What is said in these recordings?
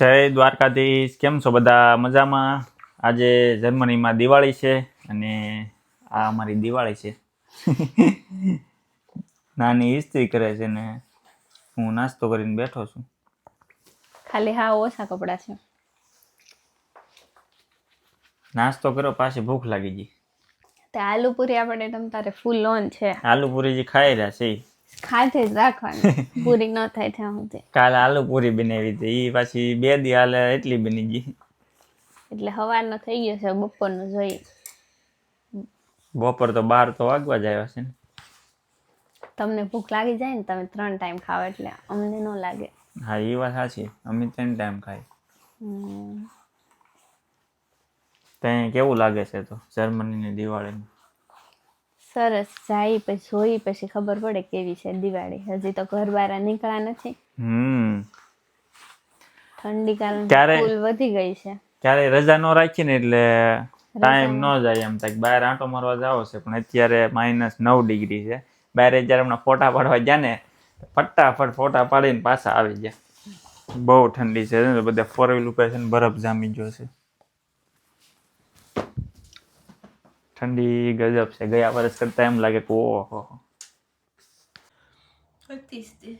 જય દ્વારકાધીશ. કેમ છો બધા? મજામાં? આજે જર્મનીમાં દિવાળી છે અને આ અમારી દિવાળી છે. નાની ઇસ્ત્રી કરે છે ને હું નાસ્તો કરીને બેઠો છું. ખાલી હા ઓછા કપડાં છે. નાસ્તો કર્યો પાછી ભૂખ લાગી ગઈ. તે આલુ પૂરી આપણે તમ તારે ફૂલ લોન છે. આલુ પૂરી જે ખાઈ રહ્યા છે. ખાતે જ રાખવાની. પૂરી ન થાય ત્યાં સુધી. કાલે આલુ પૂરી બનાવી હતી. એ પાછી બે દી હાલે એટલી બની ગઈ. એટલે હવારનો થઈ ગયો છે બપોરનો જોઈએ. બપોર તો બાર તો વાગવા જ આવ્યા છે ને. તમને ભૂખ લાગી જાય ને તમે ત્રણ ટાઈમ ખાવ એટલે અમને ન લાગે. હા એ વાત સાચી. અમે ત્રણ ટાઈમ ખાઈ. ત્યાં કેવું લાગે છે તો જર્મનીની દિવાળીનું સરસ જાય પછી જોઈ પછી ખબર પડે કેવી છે દિવાળી. હજી તો ઘર બહાર નીકળ્યા નથી. ઠંડી કારણે? ફૂલ વધી ગઈ છે. ક્યારે રજા નો રાખી ને એટલે ટાઈમ ન જાય એમ થાય. બહાર આંટો મારવા જાવ છે પણ અત્યારે માઇનસ નવ ડિગ્રી છે. બહાર જ્યારે હમણાં ફોટા પાડવા ગયા ને ફટાફટ ફોટા પાડીને પાછા આવી ગયા. બહુ ઠંડી છે બધા ફોર વ્હીલ ઉપર છે ને બરફ જામી ગયો છે. ઠંડી ગજબ છે. ગયા વર્ષ કરતા એમ લાગે કે ઓહો.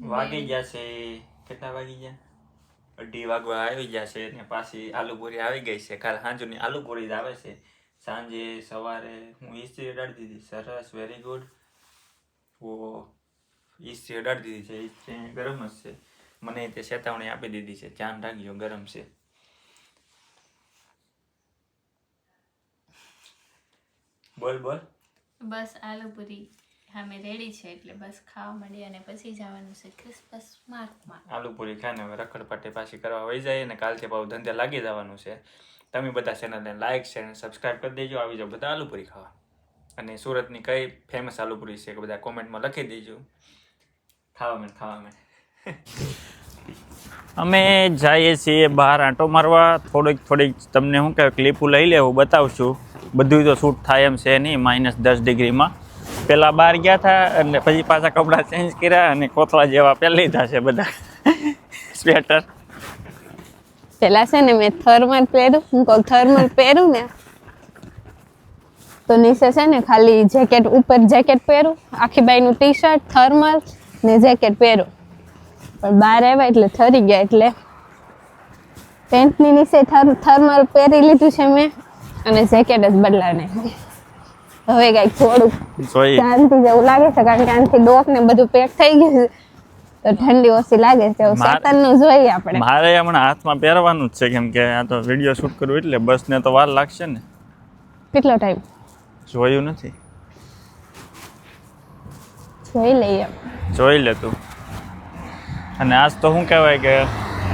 વાગી ગયા છે. કેટલા વાગી ગયા? અઢી વાગવા આવી ગયા છે ને પાછી આલુપુરી આવી ગઈ છે. કાલ સાંજની આલુપુરી જ આવે છે. સાંજે સવારે હું ઇસ્ત્રી અડાડી દીધી. સરસ વેરી ગુડ ઓ ઇસ્ત્રી અડાડી દીધી છે. ઇસ્ત્રી ગરમ જ છે. મને તે ચેતવણી આપી દીધી છે. ધ્યાન રાખજો ગરમ છે. બોલ બોલ. બસ આલુ પૂરી અમે રેડી છે એટલે બસ ખાવા મળી અને પછી જવાનું છે ક્રિસમસ માર્કમાં આલુપુરી ખાને હવે રખડપાટી પાછી કરવા વહી જાય અને કાલથી બહુ ધંધે લાગી જવાનું છે. તમે બધા ચેનલને લાઇક શેર અને સબસ્ક્રાઇબ કરી દેજો. આવી જાઓ બધા આલુપુરી ખાવા. અને સુરતની કઈ ફેમસ આલુપુરી છે કે બધા કોમેન્ટમાં લખી દેજો. ખાવા મેં ખાવા મેં અમે જઈએ છીએ બહાર આંટો મારવા. થોડીક થોડીક તમને હું કહેવાય ક્લિપો લઈ લેવું બતાવશું. બધું તો શૂટ થાય એમ છે નહીં માઇનસ દસ ડિગ્રીમાં. પહેલાં બહાર ગયા હતા અને પછી પાછા કપડાં ચેન્જ કર્યા અને કોથળા જેવા પહેલી થશે બધા. સ્વેટર પેલા છે ને મેં થર્મલ પહેરું હું કહું થર્મલ પહેરું ને, તો નીચે છે ને ખાલી જેકેટ ઉપર જેકેટ પહેરું, આખી બાઈનું ટી શર્ટ થર્મલ ને જેકેટ પહેરું. પણ બહાર આવ્યા એટલે ઠરી ગયા એટલે. પેન્ટની નીચે થર થર્મલ પહેરી લીધું છે મેં. અને જેકેટ જ બદલાવ નાખ્યું હવે કાંઈક થોડુંક શાંતિ જેવું લાગે છે કારણ કે આનાથી ડોક ને બધું પેક થઈ ગયું છે. તો ઠંડી ઓછી લાગે છે એવું માર- સેતનનું જોઈએ આપણે. મારે હમણાં હાથમાં પહેરવાનું જ છે કેમ કે આ તો વીડિયો શૂટ કરવું એટલે બસ ને તો વાર લાગશે ને. કેટલો ટાઈમ જોયું નથી. જોઈ લઈએ. જોઈ લે તું. અને આજ તો શું કહેવાય કે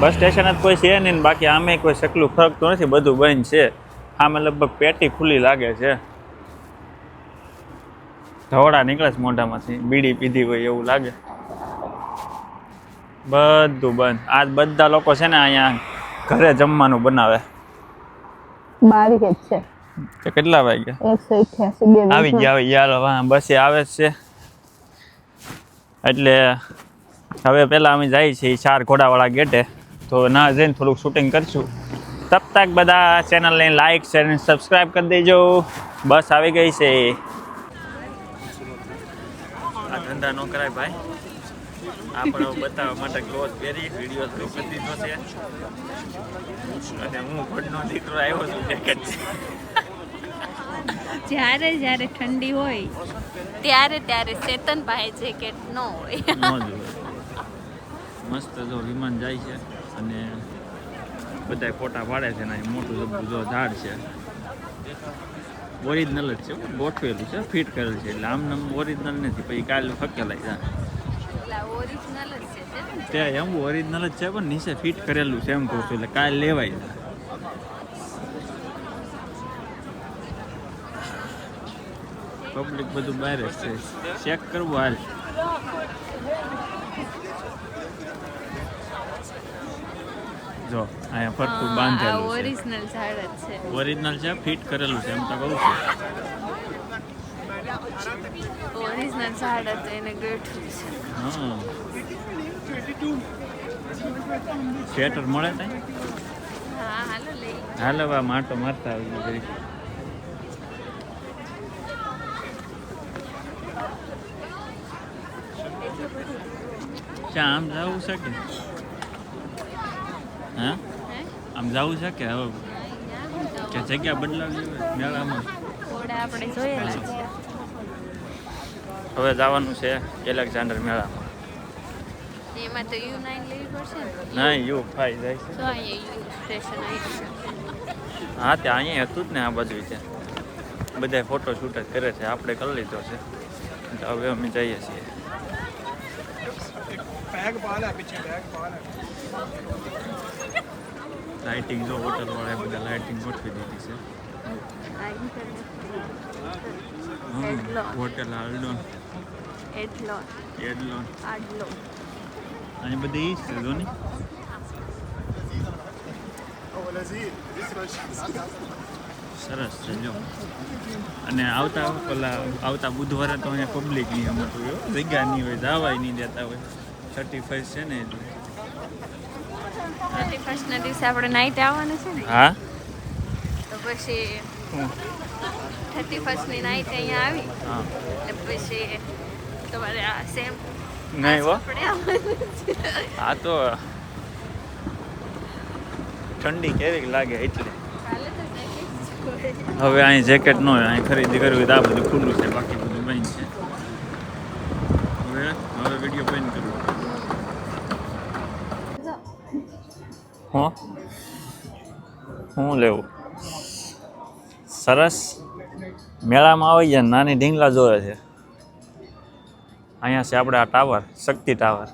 બસ સ્ટેશન જ કોઈ છે નહીં બાકી આમે કોઈ શકલું ફરકતું નથી બધું બંધ છે. આમે લગભગ પેટી ખુલ્લી લાગે છે. ધોળા નીકળે છે મોઢામાંથી. બીડી પીધી હોય એવું લાગે. બધું બંધ. આજ બધા લોકો છે ને અહીંયા ઘરે જમવાનું બનાવે. જ છે. કેટલા વાગ્યા એકસો અઠ્યાસી આવી ગયા આવી ગયા બસે આવે છે. એટલે હવે પહેલાં અમે જઈએ છીએ ચાર ઘોડાવાળા ગેટે. તો ના જઈને થોડુંક શૂટિંગ કરશું. તબ તક બધા ચેનલને લાઇક શેર અને સબસ્ક્રાઈબ કરી દેજો. બસ આવી ગઈ છે. આ ધંધા ન કરાય ભાઈ. આપણે બતાવવા માટે ક્લોથ પહેરી વીડિયો તો કરી દીધો છે. અને હું ઘોડનો દીકરો આવ્યો છું જેકેટ જ્યારે જ્યારે ઠંડી હોય ત્યારે ત્યારે ચેતનભાઈ જેકેટ ન હોય. મસ્ત જો વિમાન જાય છે અને બધા ફોટા પાડે છે ને મોટું જબરું જો ઝાડ છે. ઓરિજિનલ જ છે ગોઠવેલું છે ફિટ કરેલું છે. એટલે આમ નામ ઓરિજિનલ નથી પછી કાલે ઓરિજિનલ છે ત્યાં એમ ઓરિજિનલ જ છે પણ નીચે ફિટ કરેલું છે એમ કહું છું એટલે કાલ લેવાય. જાય પબ્લિક બધું બહાર જ છે. ચેક કરવું હાલ. જો અહીંયા ફરતું બાંધેલું છે. ઓરિજિનલ ઝાડ જ છે. ઓરિજિનલ છે ફિટ કરેલું છે એમ તો કહું છું. ઓરિજિનલ ઝાડ હતું એને ગોઠવું છે. સ્વેટર મળે ત્યાં હાલો બા માટો મારતા આવી જરી ચા આમ જવું છે કે? હા આમ છે કે હવે કે જગ્યા બદલાવી મેળામાં? હવે જવાનું છે એલેક્ઝાન્ડર મેળામાં. એમાં યુ ફાઈ જાય હા ત્યાં અહીંયા હતું જ ને આ બાજુ છે. બધા ફોટો જ કરે છે. આપણે કરી લીધો છે. હવે અમે જઈએ છીએ. લાઇટિંગ જો હોટલ વાળા બધા લાઇટિંગ ગોઠવી દીધી છે. હોટલ આલ્ડોન એડલોન એડલોન આડલોન અને બધી છે જો ને સરસ છે જો. અને આવતા પેલા આવતા બુધવારે તો અહીંયા પબ્લિક નહીં અમારું એવું જગ્યા નહીં હોય જવાય નહીં દેતા હોય. થર્ટી ફાઈવ છે ને એટલે થર્ટી ફર્સ્ટના દિવસે આપણે નાઈટ આવવાનું છે ને? હા? તો પછી થર્ટી ફર્સ્ટની નાઈટ અહીંયા આવી. એટલે પછી તમારે આ સેમ નહીં તો ઠંડી કેવી લાગે એટલે. હવે અહીં જેકેટ ન હોય અહીં ખરીદી કરવી તો આ બધું ખુલ્લું છે બાકી બધું બંધ છે. હવે હવે વીડિયો બંધ હું? હું લેવું? સરસ. મેળામાં આવી જાય નાની ઢીંગલા જોવે છે. અહીંયા છે આપણે આ ટાવર, શક્તિ ટાવર.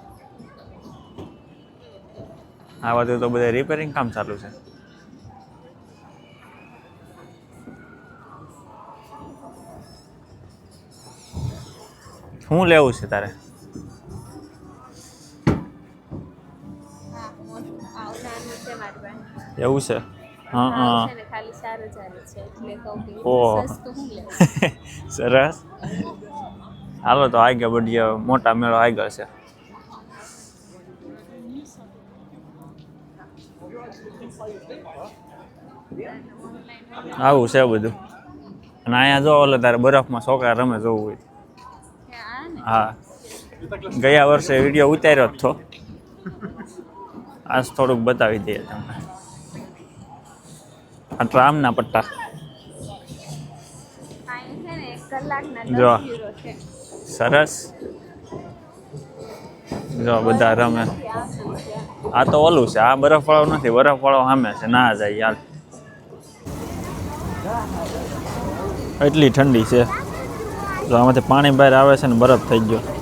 આ બધું તો બધા રિપેરિંગ કામ ચાલુ છે. શું લેવું છે તારે? છે મારી એવું છે? હા હા ખાલી ચાર હજાર છે એટલે કહું કે ઓહ. સસ્તું હું લેવું સરસ. હાલો તો આગળ બધી મોટા મેળો આગળ છે. આવું છે બધું. અને અહીંયા જો ઓલે તારે બરફમાં છોકરા રમે જોવું હોય. હા. ગયા વર્ષે વીડિયો ઉતાર્યો જ હતો આજ થોડુંક બતાવી દઈએ તમને. આ ટ્રામના પટ્ટા. જો. સરસ. જો બધા રમે. આ તો ઓલું છે આ બરફવાળો નથી બરફવાળો સામે છે ના જાય યાર. એટલી ઠંડી છે. જો આમાંથી પાણી બહાર આવે છે ને બરફ થઈ ગયો.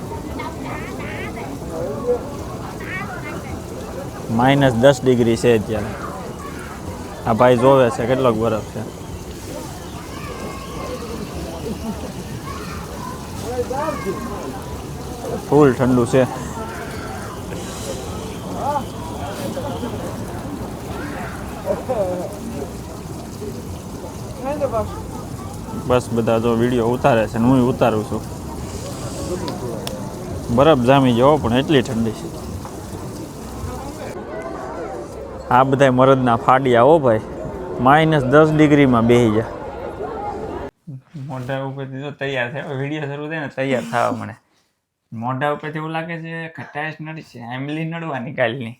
માઇનસ દસ ડિગ્રી છે અત્યારે. આ ભાઈ જોવે છે, કેટલોક બરફ છે. ફૂલ ઠંડુ છે. બસ બધા જો વીડિયો ઉતારે છે ને હું ઉતારું છું. બરફ જામી ગયો પણ એટલી ઠંડી છે. આ બધા મરદના ફાડિયા હો ભાઈ. માઇનસ દસ ડિગ્રીમાં બેસી જા મોઢા ઉપરથી તો તૈયાર થાય. વીડિયો શરૂ થાય ને તૈયાર થવા મળે. મોઢા ઉપરથી એવું લાગે છે ખટાશ નડી છે એમલી નડવાની કાલની.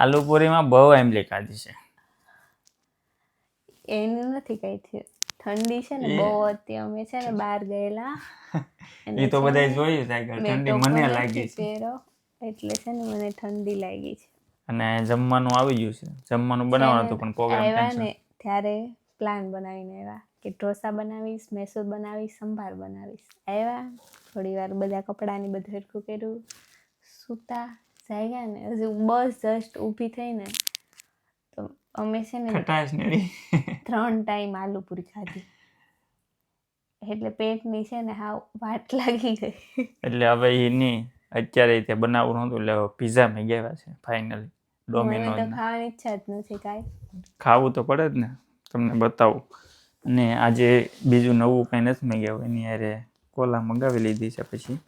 આલુપુરીમાં બહુ એમલી ખાધી છે. એનું નથી કઈ થયું. ઠંડી છે ને બહુ હતી. અમે છે ને બહાર ગયેલા. એ તો બધાય જોયું થાય ઠંડી મને લાગી છે. એટલે છે ને મને ઠંડી લાગી છે. અને જમવાનું આવી ગયું છે. જમવાનું બનાવવાનું હતું પણ પ્રોગ્રામ કેન્સલ ત્યારે પ્લાન બનાવીને આવ્યા કે ઢોસા બનાવીશ મૈસૂર બનાવીશ સંભાર બનાવીશ. આવ્યા થોડી વાર બધા કપડાની બધું હરખું કર્યું. સૂતા જાગ્યા ને હજુ બસ જસ્ટ ઊભી થઈને તો અમે છે ને ત્રણ ટાઈમ આલુ પૂરી ખાધી. એટલે પેટની છે ને હાવ વાટ લાગી ગઈ. એટલે હવે એ નહીં અત્યારે તે બનાવવું નહોતું એટલે પીઝા મેં ગયા છે ફાઇનલી મને ખાવાની ઈચ્છા જ નથી કાંઈ. ખાવું તો પડે જ ને. તમને બતાવું. અને આજે બીજું નવું કંઈ નથી મંગાવ્યું. એની યારે કોલા મંગાવી લીધી છે પછી.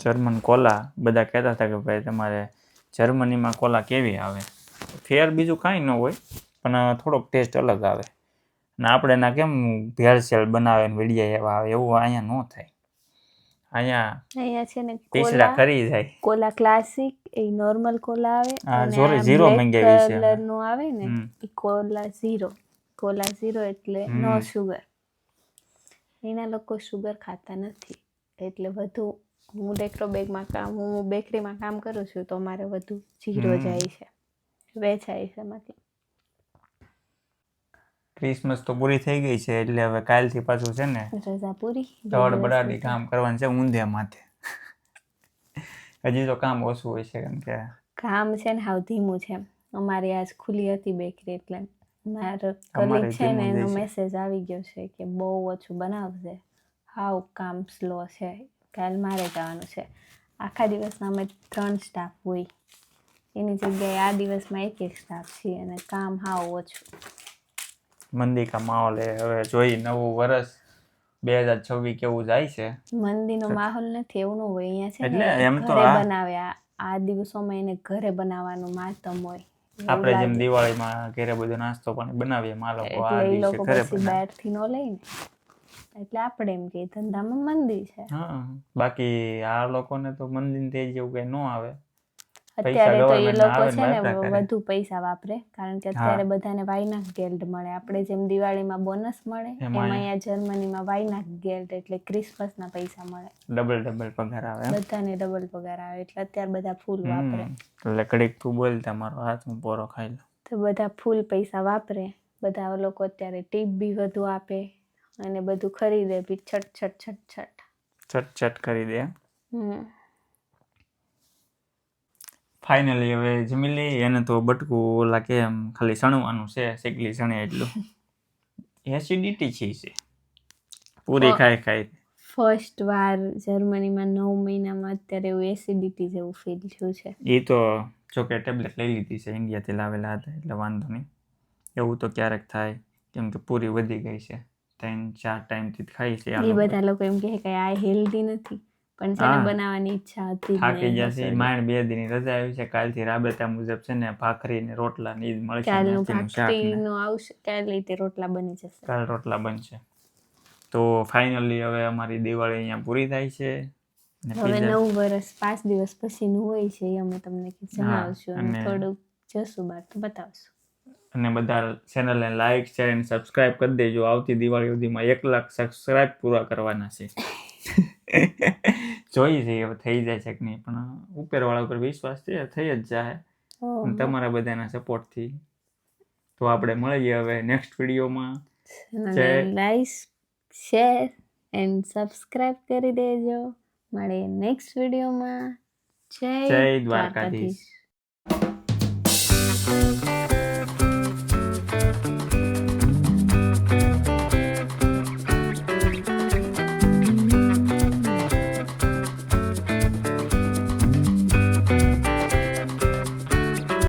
જર્મન કોલા બધા કહેતા હતા કે ભાઈ તમારે જર્મનીમાં કોલા કેવી આવે? ફેર બીજું કાંઈ ન હોય પણ થોડોક ટેસ્ટ અલગ આવે. અને આપણે ના કેમ ભેળસેળ બનાવે ને વીડિયા એવા આવે? એવું અહીંયા ન થાય. અહીંયા અહીંયા છે ને કોલા કરી જાય. કોલા ક્લાસિક એ નોર્મલ કોલા આવે આ black મંગાવી છે. કલરનું આવે ને એ કોલા ઝીરો કોલા ઝીરો એટલે નો સુગર એના લોકો સુગર ખાતા નથી. એટલે વધુ હું ડેક્રો બેગમાં કામ હું બેકરીમાં કામ કરું છું તો મારે વધુ જીરો જાય છે વેચાય છે મતલબ ક્રિસમસ તો પૂરી થઈ ગઈ છે એટલે હવે કાલથી પાછું છે ને રજા પૂરી. દોડ બડાડી કામ કરવાનું છે ઊંધે માથે. હજી તો કામ ઓછું હોય છે કેમ કે. કામ છે ને હાવ ધીમું છે. અમારી આજ ખુલ્લી હતી બેકરી એટલે મારો કલીગ છે ને એનો મેસેજ આવી ગયો છે કે બહુ ઓછું બનાવશે હાવ કામ સ્લો છે. કાલ મારે જવાનું છે. આખા દિવસના અમે ત્રણ સ્ટાફ હોય. એની જગ્યાએ આ દિવસમાં એક એક સ્ટાફ છીએ અને કામ હાવ ઓછું. મંદિકા માહોલ એ હવે જોઈ નવું વર્ષ બે હજાર છવ્વીસ કેવું જાય છે. મંદીનો માહોલ નથી એવું ન હોય. અહીંયા છે એટલે એમ તો બનાવે. આ દિવસોમાં એને ઘરે બનાવવાનું માતમ હોય. આપણે જેમ. દિવાળીમાં ઘરે બધો નાસ્તો પણ બનાવીએ માં લોકો આ દિવસે ઘરે બહારથી નો લઈને. એટલે આપણે એમ કે ધંધામાં મંદી છે. હા બાકી આ લોકોને તો મંદિર તે જેવું કઈ ન આવે. અત્યારે તો એ લોકો છે ને. વધુ પૈસા વાપરે કારણ કે અત્યારે બધાને વાયનાક ગેલ્ડ મળે. આપણે જેમ દિવાળીમાં બોનસ મળે એમ અહીંયા જર્મનીમાં વાયનાક ગેલ્ડ એટલે ક્રિસમસના પૈસા મળે. ડબલ ડબલ પગાર આવે બધાને ડબલ પગાર આવે એટલે અત્યારે બધા ફૂલ વાપરે. એટલે તું બોલ તમારો હાથ હું પોરો ખાઈ લઉં. તો બધા ફૂલ પૈસા વાપરે બધા લોકો અત્યારે ટીપ બી વધુ આપે અને બધું ખરીદે બી છટ છટ છટ છટ છટ છટ કરી દે હમ. ફાઇનલી હવે જમી લઈ એને તો બટકું ઓલા કે એમ ખાલી સણવાનું છે શેકલી સણે એટલું. એસિડિટી છે છે. પૂરી ખાય ખાઈ ખાઈ. ફર્સ્ટ વાર જર્મનીમાં નવ મહિનામાં અત્યારે એવું એસિડિટી જેવું ફીલ થયું છે. એ તો જોકે ટેબ્લેટ લઈ લીધી છે ઇન્ડિયાથી લાવેલા હતા એટલે વાંધો નહીં. એવું તો ક્યારેક થાય કેમ કે પૂરી વધી ગઈ છે. ત્રણ ચાર ટાઈમથી જ ખાઈ છે એ બધા લોકો એમ કહે કે આ હેલ્ધી નથી. પણ છે ને બનાવવાની ઈચ્છા હતી થાકી ગયા છે. માંડ બે દિન રજા આવી છે. કાલથી રાબેતા મુજબ છે ને ભાખરી ને રોટલા ને ઈ મળશે કાલનું ને. ભાખરીનું આવશે. કાલે તે રોટલા બની જશે. કાલ રોટલા બનશે. તો ફાઇનલી હવે અમારી દિવાળી અહીંયા પૂરી થાય છે. ને હવે નવ વર્ષ પાંચ દિવસ પછીનું હોય છે એ અમે તમને જણાવશું. અને થોડુંક જશું બાર તો બતાવશું. અને બધા ચેનલને લાઈક શેર અને સબસ્ક્રાઇબ કરી દેજો. આવતી દિવાળી સુધીમાં એક લાખ સબસ્ક્રાઇબ પૂરા કરવાના છે. જોઈ જઈએ હવે થઈ જાય છે કે નહીં પણ ઉપરવાળા ઉપર વિશ્વાસ છે થઈ જ જાય. તમારા બધાના સપોર્ટથી તો આપણે મળીએ હવે નેક્સ્ટ વિડીયોમાં. લાઈક શેર એન્ડ સબસ્ક્રાઇબ કરી દેજો. મળીએ નેક્સ્ટ વિડીયોમાં. જય દ્વારકાધીશ.